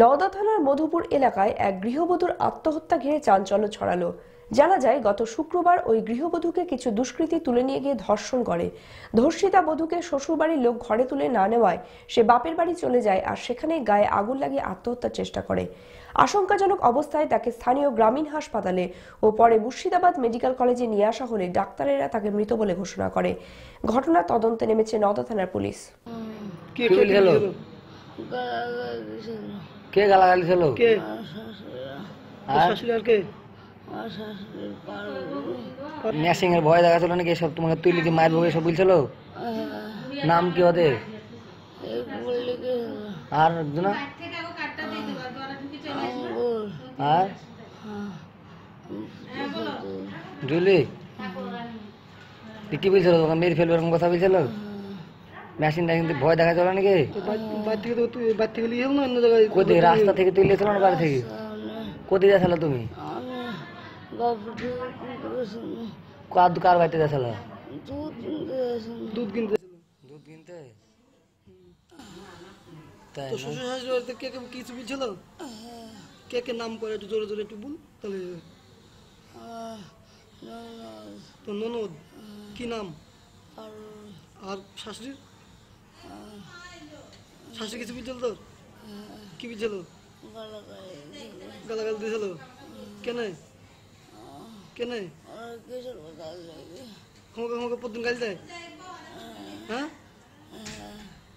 নওদা থানার মধুপুর এলাকায় এক গৃহবধূর আত্মহত্যা ঘিরে চাঞ্চল্য ছড়ালো। জানা যায় গত শুক্রবার ওই গৃহবধূকে কিছু দুষ্কৃতী তুলে নিয়ে গিয়ে ধর্ষণ করে। ধর্ষিতা বধূকে শ্বশুরবাড়ির লোক ঘরে তুলে না নেওয়ায় সে বাপের বাড়ি চলে যায় আর সেখানে গায়ে আগুন লাগিয়ে আত্মহত্যার চেষ্টা করে। আশঙ্কাজনক অবস্থায় তাকে স্থানীয় গ্রামীণ হাসপাতালে ও পরে মুর্শিদাবাদ মেডিকেল কলেজে নিয়ে আসা হলে ডাক্তারেরা তাকে মৃত বলে ঘোষণা করে। ঘটনার তদন্তে নেমেছে নওদা থানার পুলিশ। কে? গালাগালি ছিল কে? শাশুড়ি আর কে? ম্যাসিং এর ভয় দেখা ছিল নাকি সব তোমাকে তুই লিখে মায়ের ভোগে সব বলছিল? নাম কি ওদের? আর একজন আর? জুলি? কি বলছিল? তোকে মেরে ফেলবে এরকম কথা বলছিল? মেশিনটা কিন্তু ভয় দেখা ছিল নাকি? বাড়ি থেকে তো তুই বাড়ি থেকে নিয়ে না অন্য জায়গায়। কোথায় রাস্তা থেকে তুই লিয়েছিল না বাড়ি থেকে? কোথায় গেছিল তুমি? কার কার বাড়িতে গেছিল দুধ কিনতে দুধ কিনতে? তাই শ্বশুর শাশুড়ি কে কে কিছু বলছিল কে কে নাম করে একটু জোরে জোরে একটু বল তাহলে। তো ননদ কি নাম? আর শাশুড়ির? শাশুড়ি কিছু বলছিল তোর কি বলছিল গালাগাল দিয়েছিল। কেনে? কেনে? খমকে খমকে প্রতিদিন গাল দেয়? হ্যাঁ?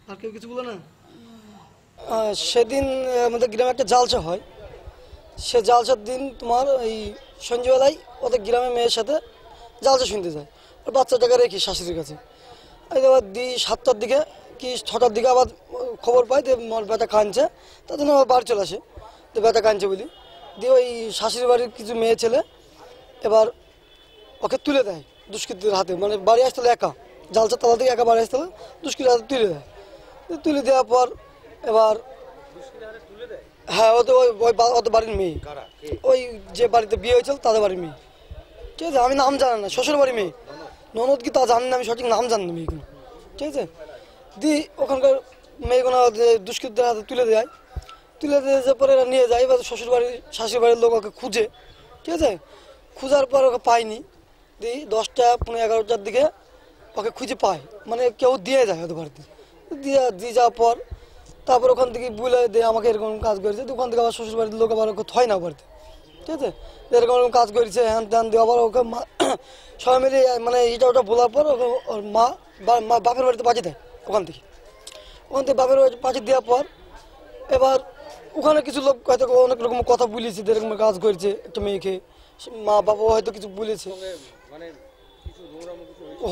আর কেউ কিছু বলে না? সেদিন আমাদের গ্রামে একটা জালসা হয়। সে জালসার দিন তোমার এই সন্ধ্যেবেলায় ওদের গ্রামে মেয়ের সাথে জালসা শুনতে যায়। ওর বাচ্চাটাকে রেখি শাশুড়ির কাছে। এই আবার দি সাতটার দিকে কি ছটার দিকে আবার খবর পাই যে বেটা কাঁদছে তার জন্য আবার বাড়ি চলে আসে যে ব্যথা কাঁদছে বলি। দিয়ে ওই শাশুড়ি বাড়ির কিছু মেয়ে ছেলে এবার ওকে তুলে দেয় দুষ্কৃতীদের হাতে মানে বাড়ি আসতে একা জালসা তলা থেকে একা বাড়ি আসতে দুষ্কৃতীর হাতে তুলে দেয়। তুলে দেওয়ার পর এবার হ্যাঁ ও তো ওই ওদের বাড়ির মেয়ে। ওই যে বাড়িতে বিয়ে হয়েছিল তাদের বাড়ির মেয়ে। ঠিক আছে আমি নাম জানি না শ্বশুর বাড়ির মেয়ে। ননদ কি তা জানি না আমি সঠিক নাম জানি না মেয়েগুলো ঠিক আছে? দি ওখানকার মেয়েগুলো দুষ্কৃতদের হাতে তুলে দেয়। তুলে দিয়ে যে পরে এরা নিয়ে যায়, এবার শ্বশুর বাড়ির শাশুড়ি বাড়ির লোক ওকে খুঁজে। ঠিক আছে? খোঁজার পর ওকে পায়নি। দি দশটা, পনেরো, এগারোটার দিকে ওকে খুঁজে পায়। মানে কেউ দিয়ে যায় ওদের বাড়িতে। দিয়ে দিয়ে যাওয়ার পর তারপর ওখান থেকে বলে দিয়ে আমাকে এরকম কাজ করেছে। ওখান থেকে আবার শ্বশুর বাড়ির লোক আবার ওকে থয় না বাড়িতে। ঠিক আছে? এরকম এরকম কাজ করেছে, হ্যান ত্যান দিয়ে আবার ওকে মা সবাই মিলে মানে এটা ওটা বলার পর ওকে ওর মা বা- মা বাপের বাড়িতে পাঠিয়ে দেয়। ওখান থেকে। ওখান থেকে বাপের বাড়িতে দেওয়ার পর এবার ওখানে কিছু লোক হয়তো অনেক রকম কথা বলেছে যে এরকম কাজ করেছে একটা মেয়েকে। মা বাবা হয়তো কিছু বলেছে।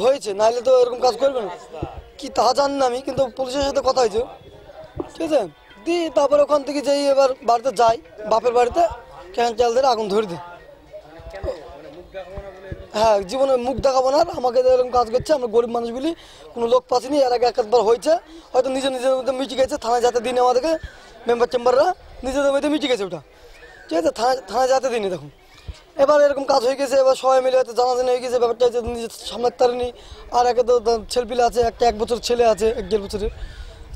হয়েছে, নাহলে তো এরকম কাজ করবে না। কি তা জানি না আমি, কিন্তু পুলিশের সাথে কথা হয়েছে। ঠিক আছে? দি তারপরে ওখান থেকে যেই এবার বাড়িতে যাই বাপের বাড়িতে ক্যান চাল দিয়ে আগুন ধরে দিই হ্যাঁ জীবনে মুখ দেখাবো না আমাকে এরকম কাজ করছে, আমরা গরিব মানুষ বলি, কোনো লোক পাচ্ছিনি এর আগে একবার হয়েছে। হয়তো নিজে নিজের মধ্যে মিটে গেছে, থানায় যাতে দিনে আমাদেরকে মেম্বার চেম্বাররা নিজেদের মধ্যে মিটে গেছে ওটা। ঠিক আছে, থানায় থানায় যাতে দিনে দেখুন এবার এরকম কাজ হয়ে গেছে, এবার সবাই মিলে হয়তো জানাজানি হয়ে গেছে, ব্যাপারটা হচ্ছে নিজে সামলাতে পারেনি। আর একে তো ছেলেপিলে আছে, একটা এক বছর ছেলে আছে, এক দেড় বছরের।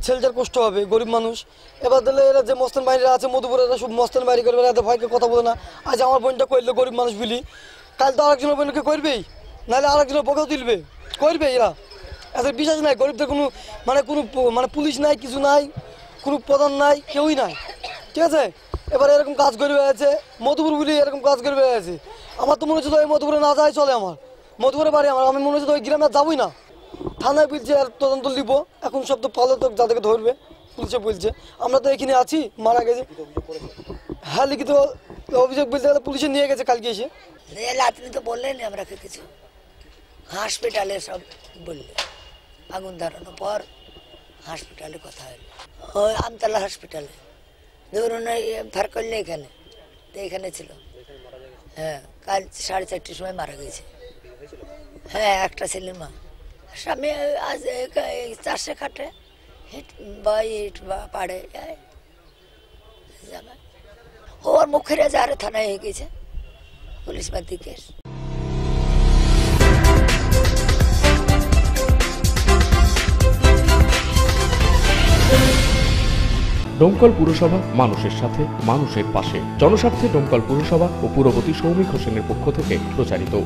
ছেলেটার কষ্ট হবে, গরিব মানুষ। এবার দিলে এরা যে মস্তান বাহিনীরা আছে মধুপুরে এরা সব মস্তান বাড়ি করবে এরা ভয়কে কথা বলে না। আজ আমার বোনটা করল গরিব মানুষ বলি। কাল তো আরেকজনের বোনকে করবেই, নাহলে আরেকজনের বকেও তুলবে। করবে এরা। এত বিশ্বাস নাই, গরিবদের কোনো মানে কোনো মানে পুলিশ নাই, কিছু নাই, কোনো প্রধান নাই, কেউই নাই। ঠিক আছে? এবার এরকম কাজ করে বেড়াচ্ছে, মধুপুর বলি এরকম কাজ করে বেড়াচ্ছে। আমার তো মনে হচ্ছে তো ওই মধুপুরে না যাই চলে আমার। মধুপুরে বাড়ি আমার, আমি মনে হচ্ছে তো ওই গ্রামে যাবোই না। থানায় বলছে আর তদন্ত নিব এখন সব তো পলাতক যাদেরকে ধরবে, পুলিশে বলছে। আমরা তো এখানে আছি, মারা গেছে। হ্যাঁ লিখিত অভিযোগ বলতে গেলে পুলিশে নিয়ে গেছে কালকে এসে। রেল, আপনি তো বললেন আমাকে কিছু হসপিটালে সব বললে। আগুন ধরানোর পর হসপিটালে কথা হলো। ওই আমতলা হসপিটালে ধরুন ফার করলে এখানে। তো এখানে ছিল। হ্যাঁ কাল সাড়ে চারটের সময় মারা গেছে। হ্যাঁ একটা ছেলের মা। স্বামী আজ চাষে কাটে হিট বা ইট বা পাড়ে যায়। ওর মুখের যারে থানায় হয়ে গেছে। পুলিশ বাদ কেস ডোমকল পুরসভা মানুষের সাথে, মানুষের পাশে। জনস্বার্থে ডোমকল পুরসভা ও পুরবতী সৌমিক হোসেনের পক্ষ থেকে প্রচারিত।